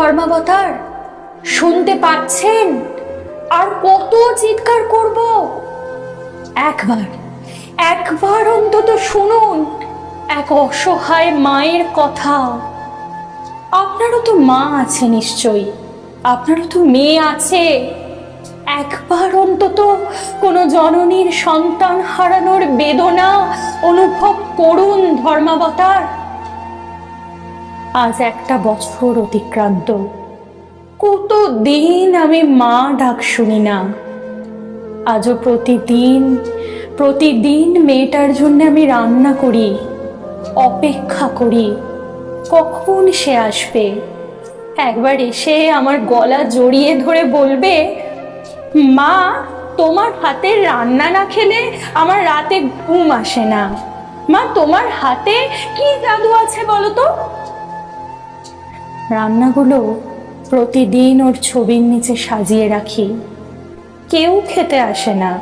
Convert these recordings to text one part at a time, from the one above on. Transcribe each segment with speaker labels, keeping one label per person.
Speaker 1: ধর্মাবতার? শুনতে পাচ্ছেন? আর কত চিৎকার করব? একবার একবার অন্তত শুনুন এক অসহায় মায়ের কথা। আপনারও তো মা আছে নিশ্চয়ই, আপনারও তো মেয়ে আছে। একবার অন্তত কোনো জননীর সন্তান হারানোর বেদনা অনুভব করুন ধর্মাবতার। আজ একটা বছর অতিক্রান্ত। কত দিন আমি মা ডাক শুনি না। আজও প্রতিদিন প্রতিদিন মেয়েটার জন্য আমি রান্না করি, অপেক্ষা করি। কখন সে আসবে? একবার এসে আমার গলা জড়িয়ে ধরে বলবে, মা, তোমার হাতের রান্না না খেলে আমার রাতে ঘুম আসে না। মা, তোমার হাতে কি জাদু আছে বলো তো? রান্নাগুলো প্রতিদিন ওর ছবির নিচে সাজিয়ে রাখি। কেউ খেতে আসে না।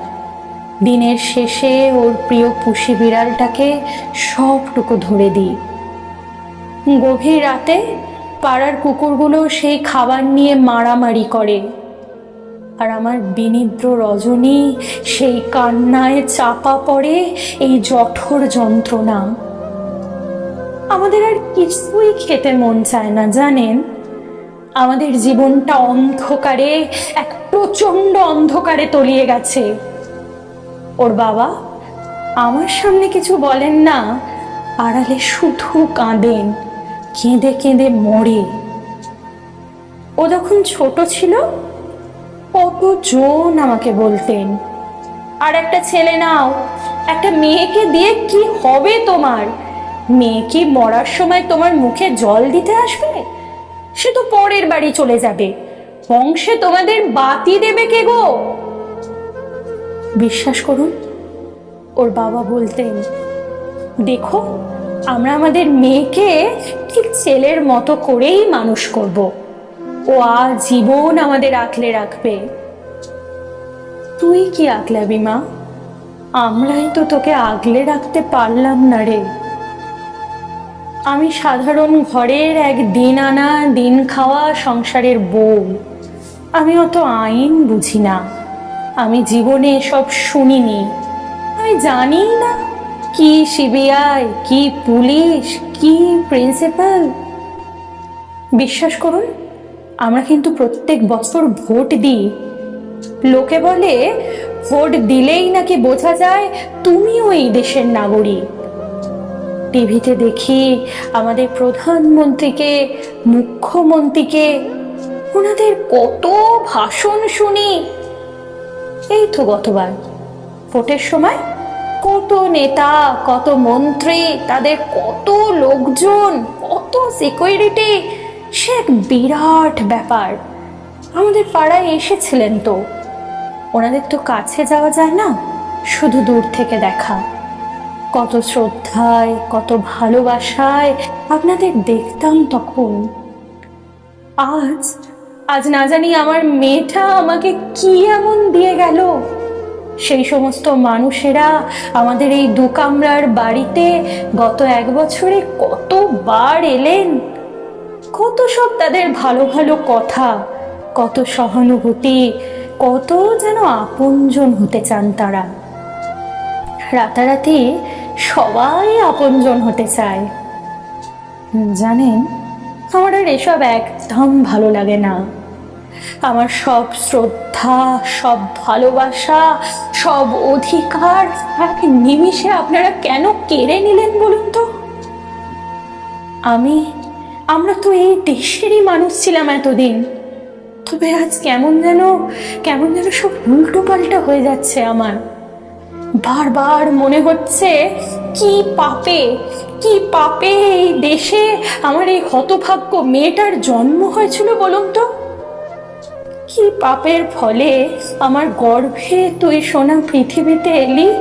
Speaker 1: দিনের শেষে ওর প্রিয় পুষি বিড়ালটাকে সবটুকু ধরে দিই। গভীর রাতে পাড়ার কুকুরগুলো সেই খাবার নিয়ে মারামারি করে। আর আমার বিনিদ্র রজনী সেই কান্নায় চাপা পড়ে এই জঠর যন্ত্রণা। আমাদের আর কিছুই খেতে মন চায় না, জানেন? আমাদের জীবনটা অন্ধকারে, এক প্রচণ্ড অন্ধকারে তলিয়ে গেছে। ওর বাবা আমার সামনে কিছু বলেন না, আড়ালে শুধু কাঁদেন, কেঁদে কেঁদে মরে। ও যখন ছোট ছিল, কতজন আমাকে বলতেন, আর একটা ছেলে নাও, একটা মেয়েকে দিয়ে কি হবে তোমার? মেয়ে কি মরার সময় তোমার মুখে জল দিতে আসবে? সে তো পরের বাড়ি চলে যাবে। বংশে তোমাদের বাতি দেবে কে গো? বিশ্বাস করুন, ওর বাবা বলতেন, দেখো, আমরা আমাদের মেয়েকে ঠিক ছেলের মতো করেই মানুষ করব। ও জীবন আমাদের আঁকলে রাখবে। তুই কি আঁকলাবি মা? আমরাই তো তোকে আগলে রাখতে পারলাম না রে। আমি সাধারণ ঘরের এক দিন আনা, দিন খাওয়া সংসারের বউ। আমি অত আইন বুঝি না। আমি জীবনে সব শুনিনি। আমি জানি না কি সিবিআই, কি পুলিশ, কি প্রিন্সিপাল। বিশ্বাস করুন, আমরা কিন্তু প্রত্যেক বছর ভোট দিই। লোকে বলে, ভোট দিলেই নাকি বোঝা যায় তুমিও এই দেশের নাগরিক। টিভিতে দেখি আমাদের প্রধানমন্ত্রীকে, মুখ্যমন্ত্রীকে, ওনাদের কত ভাষণ শুনি। এই তো গতবার। ভোটের সময় কত নেতা, কত মন্ত্রী, তাদের কত লোকজন, কত সিকিউরিটি সে এক বিরাট ব্যাপার। আমাদের পাড়ায় এসেছিলেন তো। ওনাদের তো কাছে যাওয়া যায় না, শুধু দূর থেকে দেখা। কত শ্রদ্ধায়, কত ভালোবাসায় আপনাদের দেখতাম তখন। আজ আজ না জানি আমার মেয়েটা আমাকে কি এমন দিয়ে গেল। সেই সমস্ত মানুষেরা আমাদের এই দু কামরার বাড়িতে গত এক বছরে কতবার এলেন। কত সব তাদের ভালো ভালো কথা, কত সহানুভূতি, কত যেন আপনজন হতে চান তারা। রাতারাতি সবাই আপনজন হতে চায়। জানেন, আমার আর এসব একদম ভালো লাগে না। আমার সব শ্রদ্ধা, সব ভালোবাসা, সব অধিকার এক নিমিষে আপনারা কেন কেড়ে নিলেন বলুন তো? আমি, আমরা তো এই দেশেরই মানুষ ছিলাম এতদিন। তবে আজ কেমন যেন কেমন যেন সব উল্টো পাল্টা হয়ে যাচ্ছে আমার। বারবার মনে হচ্ছে, কি পাপে কি পাপে এই দেশে আমার এই হতভাগ্য মেয়েটার জন্ম হয়েছিল বলুন তো? কি পাপের ফলে আমার গর্ভে তুই সোনা পৃথিবীতে এলি?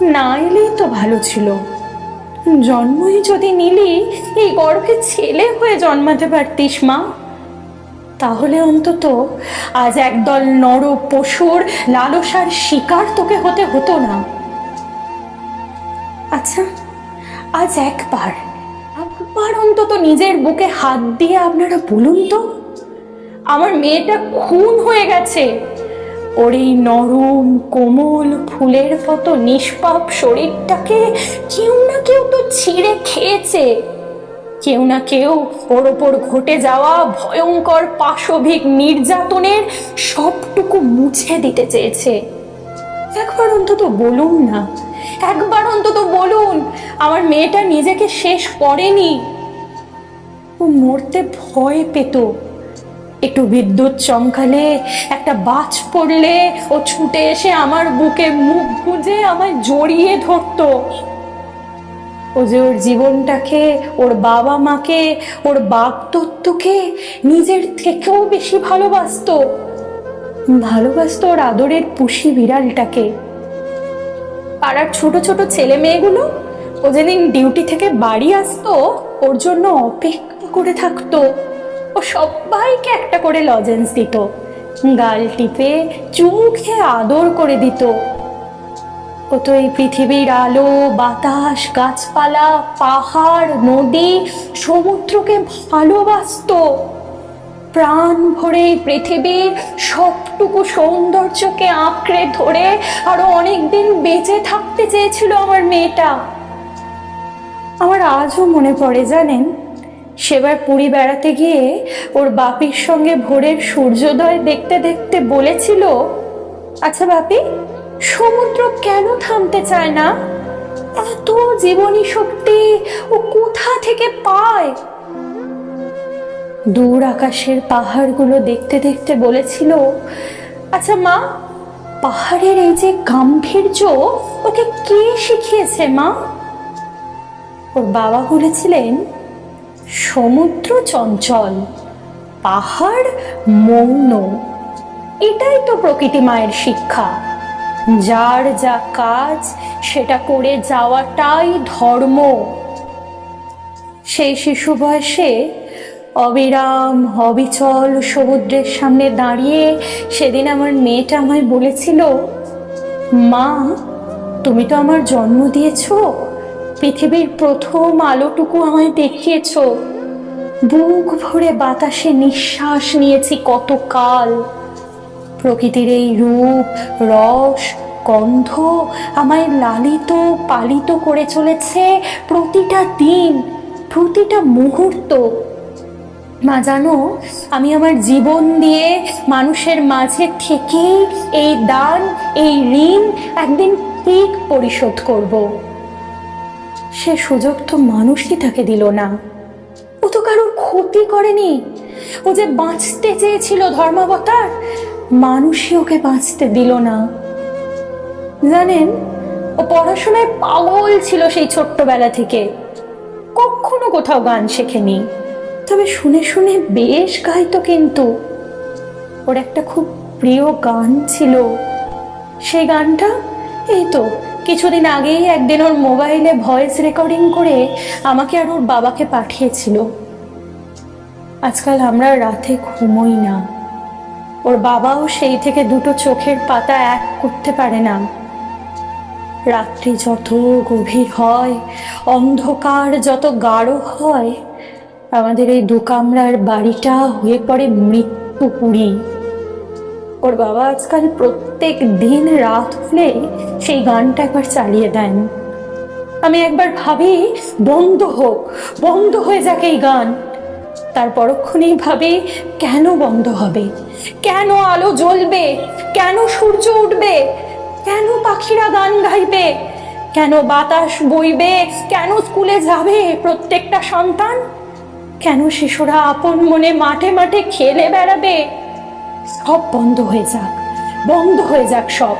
Speaker 1: না এলেই তো ভালো ছিল। জন্মই যদি নিলি, এই গর্ভে ছেলে হয়ে জন্মাতে পারতিস মা। তাহলে অন্তত আজ একদল নর পশুর লালসার শিকার তোকে হতে হতো না। আচ্ছা আজ একবার একবার অন্তত নিজের বুকে হাত দিয়ে আপনারা বলুন তো, আমার মেয়েটা খুন হয়ে গেছে। ওর এই নরম, কোমল ফুলের মতো নিষ্পাপ শরীরটাকে কেউ না কেউ তো ছিঁড়ে খেয়েছে। কেউ না কেউ ওর ওপর ঘটে যাওয়া ভয়ঙ্কর পাশবিক নির্যাতনের সবটুকু মুছে দিতে চেয়েছে। একবার অন্তত বলুন না। একবার অন্তত বলুন, আমার মেয়েটা নিজেকে শেষ করেনি। ও মরতে ভয় পেত। একটু বিদ্যুৎ চমকালে, একটা বাজ পড়লে ও ছুটে এসে আমার বুকে মুখ গুঁজে আমায় জড়িয়ে ধরতো। ও যে ওর জীবনটাকে, ওর বাবা মাকে, ওর বাপ তত্ত্বকে নিজের থেকেও বেশি ভালোবাসতো। ভালোবাসতো ওর আদরের পুষি বিড়ালটাকে। পাড়ার ছোট ছোট ছেলে মেয়েগুলো, ও যেদিন ডিউটি থেকে বাড়ি আসতো, ওর জন্য অপেক্ষা করে থাকতো। ও সবাইকে একটা করে লজেন্স দিত। গাল টিপে চুমু খেয়ে আদর করে দিত। ও তো এই পৃথিবীর আলো, বাতাস, গাছপালা, পাহাড়, নদী, সমুদ্রকে ভালোবাসতো। প্রাণ ভরে পৃথিবীর সবটুকু সৌন্দর্যকে আঁকড়ে ধরে আরও অনেকদিন বেঁচে থাকতে চেয়েছিল আমার মেয়েটা। আমার আজও মনে পড়ে, জানেন? সেবার পুরী বেড়াতে গিয়ে ওর বাপির সঙ্গে ভোরের সূর্যোদয় দেখতে দেখতে বলেছিল আচ্ছা বাপি সমুদ্র কেন থামতে চায় না? এত জীবনী শক্তি ও কোথা থেকে পায়? দূর আকাশের পাহাড়গুলো দেখতে দেখতে বলেছিল আচ্ছা মা, পাহাড়ের এই যে গাম্ভীর্য, ওকে কে শিখিয়েছে মা? ওর বাবা বলেছিলেন, সমুদ্র চঞ্চল, পাহাড় মৌন, এটাই তো প্রকৃতি মায়ের শিক্ষা। যার যা কাজ, সেটা করে যাওয়াটাই ধর্ম। সেই শিশু বয়সে অবিরাম, অবিচল সমুদ্রের সামনে দাঁড়িয়ে সেদিন আমার মেয়েটা আমায় বলেছিল, মা, তুমি তো আমার জন্ম দিয়েছ। পৃথিবীর প্রথম আলোটুকু আমায় দেখিয়েছ। বুক ভরে বাতাসে নিঃশ্বাস নিয়েছি কতকাল। প্রকৃতির এই রূপ, রস, গন্ধ আমায় লালিত, পালিত করে চলেছে প্রতিটা দিন, প্রতিটা মুহূর্ত। মা, জানো, আমি আমার জীবন দিয়ে মানুষের মাঝে থেকেই এই দান, এই ঋণ একদিন ঠিক পরিশোধ করব। সে সুযোগ তো মানুষই তাকে দিল না। ও তো কারোর ক্ষতি করেনি। ও যে বাঁচতে চেয়েছিল ধর্মাবতার মানুষই ওকে বাঁচতে দিল না। জানেন, ও পড়াশোনায় পাগল ছিল সেই ছোট্টবেলা থেকে। কখনো কোথাও গান শেখেনি। তবে শুনে শুনে বেশ গাইতো কিন্তু। ওর একটা খুব প্রিয় গান ছিল। সেই গানটা, এই তো, কিছুদিন আগেই একদিন ওর মোবাইলে ভয়েস রেকর্ডিং করে আমাকে আর ওর বাবাকে পাঠিয়েছিল। আজকাল আমরা রাতে ঘুমোই না। ওর বাবাও সেই থেকে দুটো চোখের পাতা এক করতে পারে না। রাত্রি যত গভীর হয়, অন্ধকার যত গাঢ় হয়, আমাদের এই দু কামরার বাড়িটা হয়ে পড়ে মৃত্যুপুরী ওর বাবা আজকাল প্রত্যেক দিন রাত হলে সেই গানটা একবার চালিয়ে দেন। আমি একবার ভাবি, বন্ধ হোক, বন্ধ হয়ে যাক এই গান। তার পরক্ষণেই ভাবি, কেন বন্ধ হবে? কেন আলো জ্বলবে? কেন সূর্য উঠবে? কেন পাখিরা গান গাইবে? কেন বাতাস বইবে? কেন স্কুলে যাবে প্রত্যেকটা সন্তান? কেন শিশুরা আপন মনে মাঠে মাঠে খেলে বেড়াবে? সব বন্ধ হয়ে যাক, বন্ধ হয়ে যাক সব।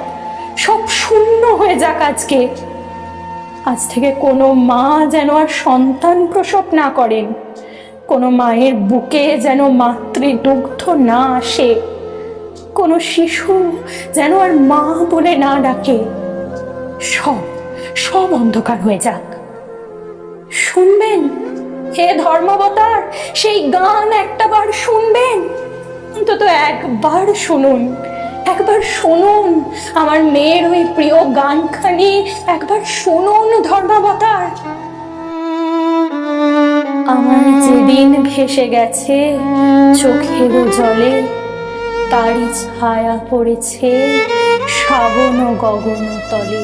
Speaker 1: সব শূন্য হয়ে যাক আজকে। আজ থেকে কোনো মা যেন আর সন্তান প্রসব না করেন। কোনো মায়ের বুকে যেন মাতৃদুগ্ধ না আসে, কোনো শিশু যেন আর মা বলে না ডাকে। সব সব অন্ধকার হয়ে যাক। শুনবেন? হে ধর্মাবতার, সেই গান একটাবার শুনবেন? অন্তত একবার শুনুন একবার শুনুন। আমার মেয়ের ওই প্রিয় গানখানি একবার শুনুন ধর্মাবতার। আমার যেদিন ভেসে গেছে চোখের জলে তারই ছায়া পড়েছে শ্রাবণ গগন তলে।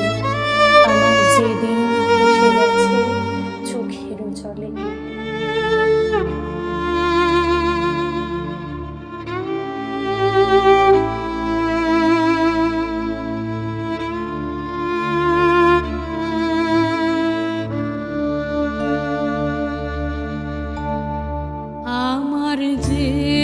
Speaker 1: আমার যেদিন
Speaker 2: আমার যে